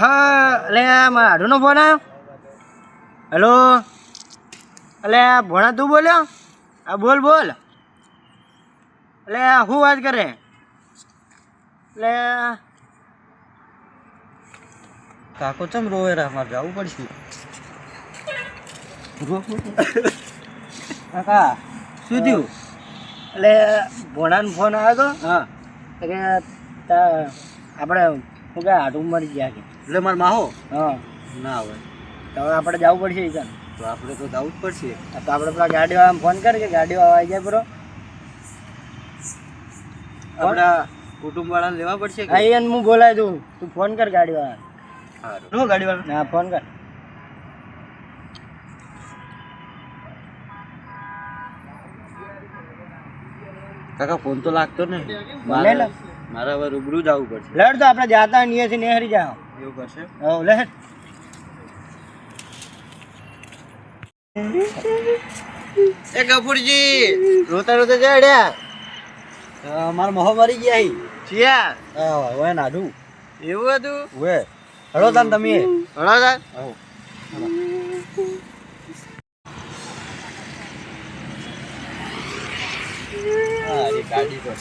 હા એટલે મારા હાડુનો ફોન આવ્યો. હેલો? અલે ભોણા તું બોલ્યો? હા બોલ બોલ. એટલે શું વાત કરે? એટલે કાકો ચમ રોવે રા? મારે જવું પડશે. કાકા શું થયું? એટલે ભોણાનો ફોન આવ્યો હતો હા. એટલે તા આપણે શું કે આટું મરી ગયા કે. એટલે મારે માહો હા? ના હોય તો આપણે જવું પડશે ઈ તો આપણે તો જવું જ પડશે. તો આપણે પેલા ગાડીવાળાને ફોન કરે કે ગાડીવાળા આવી જાય બરો. આપણા કુટુંબ વાળાને લેવા પડશે હા એને હું બોલાવી દઉં. તું ફોન કર ગાડીવાળા સારું શું ગાડી વાળા હા ફોન કર. કાકા ફોન તો લાગતો ને લે. મારે હવે રૂબરૂ જવું પડશે. લેડ તો આપણે જાતા નિયથી નેહરી જાઓ. એવું કરશે? હો લેડ એ કપૂરજી રોતા રોતા જડ્યા મારા મોહ મરી ગયા હી. ચિયા હા હવે નાડું એવું હતું? હવે હળો તાન તમે. હળો તાર આવો ગાડી તો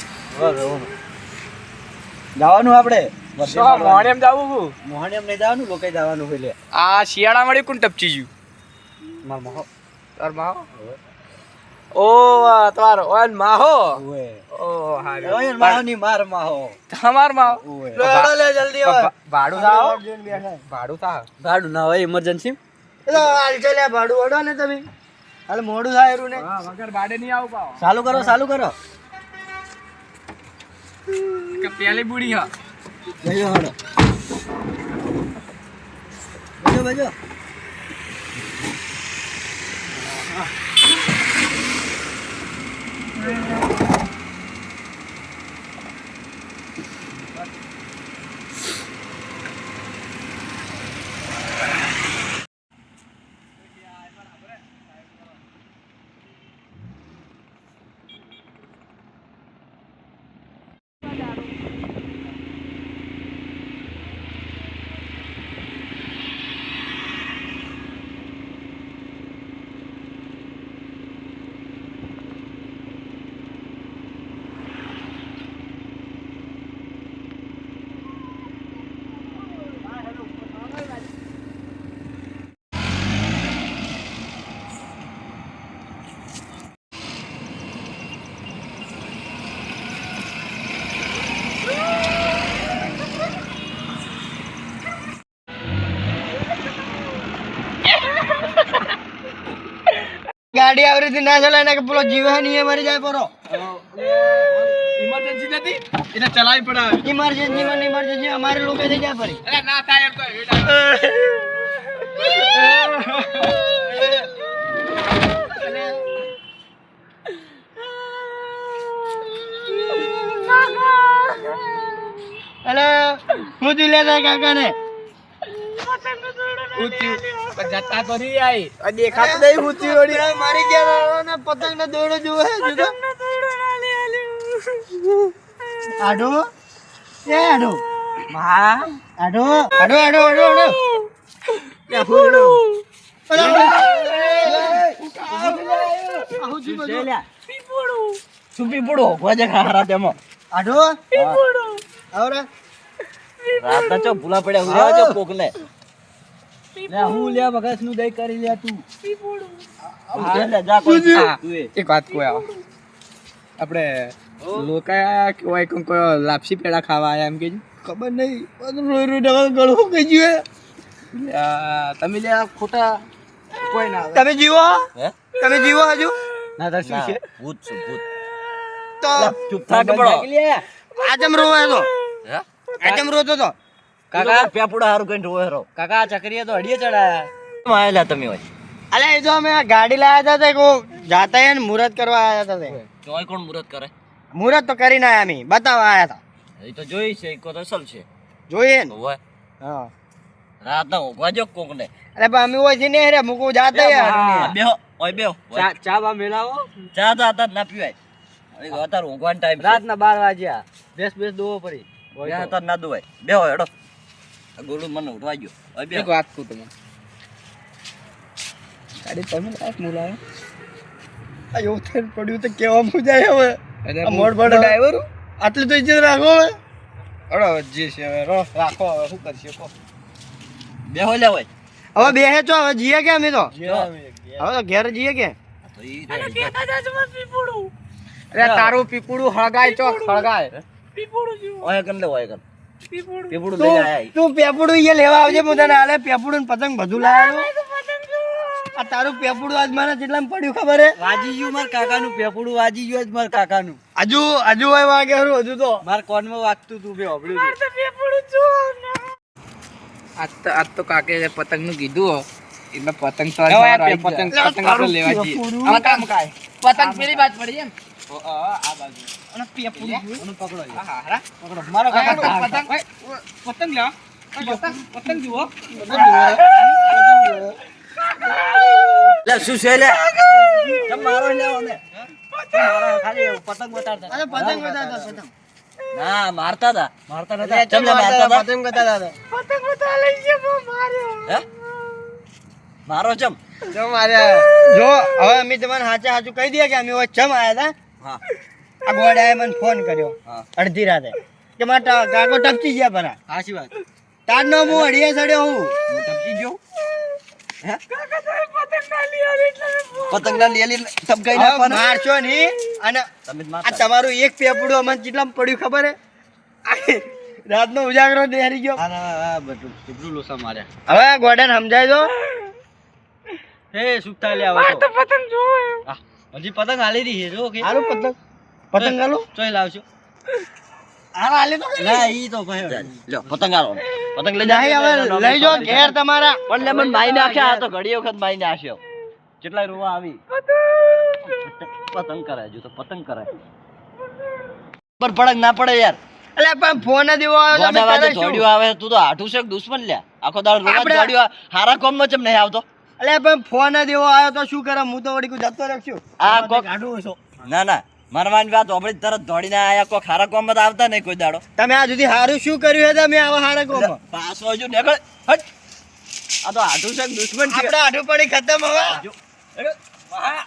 જવાનું આપણે. મોહણેમ જવું હું? મોહણેમ નહીં જવાનું લોકો જવાનું હોય લે. આ શિયાળા મળી કોણ ટપચી ગયું? મારા મોહો. તાર માહો? ઓ તાર ઓન માહો? ઓ હા ઓન માહો ની માર માહો. તમાર માહો? લે લે જલ્દી ભાડું થાવ? ભાડું થાવ. ભાડું ના હોય ઇમરજન્સી એટલે હાલ છે ભાડું ઓડો ને તમે. હાલ મોડું થાય એરું ને. હા વગર ભાડે નહીં આવું પાવ ચાલુ કરો ચાલુ કરો. કે પેલી બુડી હા. બેજો હળો બેજો બેજો ગાડી આવી રીતે ના ચલાય ને કે પેલો જીવે નહીં મરી જાય પરો. ઇમરજન્સી નથી? એને ચલાવી પડે ઇમરજન્સી માં ઇમરજન્સી અમારે લોકો થઈ જાય ફરી. અરે ના થાય તો હેડા. હું તું લેતા કાકા ને જતા તો નહીં આઈ આ દેખાત નહીં ઊંચી ઓડી મારી ગયા ને પતંગ ને દોડો જોવે જુદો આડો. એ આડો. મા આડો. આડો આડો આડો આડો. ત્યાં ફૂલડો. સુપી પડો ગોજે ખારા તેમો. આડો. આવરે રાત તો ભૂલા પડ્યા હુરા જો પોકલે લે હું લે નું દઈ કરી લે તું. કોઈ. એક વાત કોઈ આવો. આપણે લોકા કેવાય કોણ કોઈ લાપસી પેડા ખાવા આયા એમ કે ખબર નહીં. રોઈ રોઈ ગળું કહી ગયું તમે લે ખોટા કોઈ ના તમે જીવો? હે? તમે જીવો હજુ? ના તાર શું છે? ભૂત છું ભૂત. તો ચૂપ થાક પડો આજમ રોવે તો આજમ રોતો તો. કાકા? પેપુડા હારું કઈ રોય રહો કાકા આ ચકરીએ તો અડીએ ચડાયા. આયેલા તમે હોય. અલે એ તો અમે ગાડી લાયા હતા તે કો જાતા હે ને મુહૂર્ત કરવા આયા હતા તે. ચોય કોણ મુરત કરે? મુરત તો કરી ના આમી બતાવવા આયા હતા. એ તો જોઈ છે કો તો અસલ છે. જોઈએ ને. હોય હા. રાતના ઊંઘવા જો કોક ને અરે પણ અમે હોય છે ને રે મૂકું જાતા યાર. બેહો ઓય બેહો ચા ચા બા મેલાવો. ચા તો આતા ના પીવાય. અરે અત્યારે ઊંઘવાનો ટાઈમ રાતના બાર વાગ્યા. બેસ બેસ દોવો પડી. ત્યાં અત્યારે ના દોવાય. બેહો હેડો. ગોળું મને ઉઠવા ગયો હવે બે. એક વાત કહું તમને. ગાડી તમે લાયક મુલાયો આ એવું થઈને પડ્યું તો કેવા મુજાય હવે? અરે મોડ બડો. ડ્રાઈવર. આટલી તો ઇજ્જત રાખો હવે. અડો જે છે હવે રો રાખો હવે શું કરશે કહો. બેહો લે હોય. હવે બેહે છો હવે જીએ કે અમે તો. હવે તો ઘેર જીએ કે? તો. અરે તારું પીપુડું હળગાય ચોક હળગાય. ઓય કર લે ઓય કર. પીપળું લઈ તું આયા. તું પેપુડું અહીંયા લેવા આવજે પોતાને આલે પેપુડું ને પતંગ બધું લાવ્યો આ તારું પેપુડું આજ મારા જેટલામાં પડ્યું ખબર હે? વાજી ગયું માર કાકાનું પેપડું વાજી ગયું આજ માર કાકાનું. હજુ હજુ હોય વાગે હરું હજુ તો. માર કોનમાં વાગતું તું બે હોબળ્યું આજ તો આજ તો કાકે પતંગનું કીધું હો. એટલે પતંગ તો પતંગ પતંગ- લેવા જઈએ. આમાં કામ કાય. પતંગ પેલી બાજુ પડી એમ. આ બાજુ. અને પેપડું આનું પકડો હા હા પકડો. મારો પતંગ. પતંગ લ્યો. પતંગ પતંગ જુઓ. લે શું છે લે? ચમ મારો ચમ મારો ખાલી પતંગ બતાડતા. અરે પતંગ બતાવતા પતંગ. ના મારતા હતા. મારતા નતા. અરે ચમ લે મારતા હતા? પતંગ બતાવતા હે? મારો ચમ? જો હવે અમે તમને સાચે સાચું કહી દઈએ કે અમે ચમ આયા હતા. હા. આ ગોડાએ મને ફોન કર્યો હા. અડધી રાતે કે મારા કાકો ટપકી ગયા પરા. સાચી વાત. તારનો હું અડીએ સડ્યો હું. હું ટપકી ગયો? પતંગ ના લીલી ટપકાઈ હવે મારશો નહીં. અને આ તમારું એક પેપડું અમને કેટલામાં પડ્યું ખબર હે? રાતનો ઉજાગરો દેરી ગયો. હા હા હા બધું લોસા માર્યા હવે ગોડાને સમજાય દો. હે સુખતા લે આવો તો પતંગ જો હજી પતંગ હાલી રહી છે જો કે હાલો પતંગ. પતંગ હાલો. ચોય લાવજો. હાલ હાલે તો ના ઈ તો ભાઈ લો પતંગ આલો પતંગ લઈ નહીં હવે લઈ જો ઘેર તમારા. પણ લે મને માઈ નાખ્યા આ તો ઘડી વખત માઈ નાખ્યો કેટલા રૂવા આવી. પતંગ કરે જો તો પતંગ કરે પર પડક ના પડે યાર. અલે પણ ફોન જ એવો? દોડ્યું આવે તું તો હાઠું છે દુશ્મન લ્યા? આખો દાડો રોવા જ આપણે- દોડ્યું આવે. હારા કોમમાં ચમ નહીં આવતો? એટલે પણ ફોન જ એવો આવ્યો તો શું કરે? હું તો વળી જતો રાખશું આ કોક ના ના. મરવાની વાત હોભળી તરત દોડીને આયા. કો ખારા કોમમાં આવતા નહીં કોઈ દાડો. તમે આ સુધી હારું શું કર્યું છે તમે આવા હારા કોમ પાછો હજુ નીકળ હટ. આ તો આઢું છે દુશ્મન છે. આપણે આઢું પડી ખતમ હવે. મહા.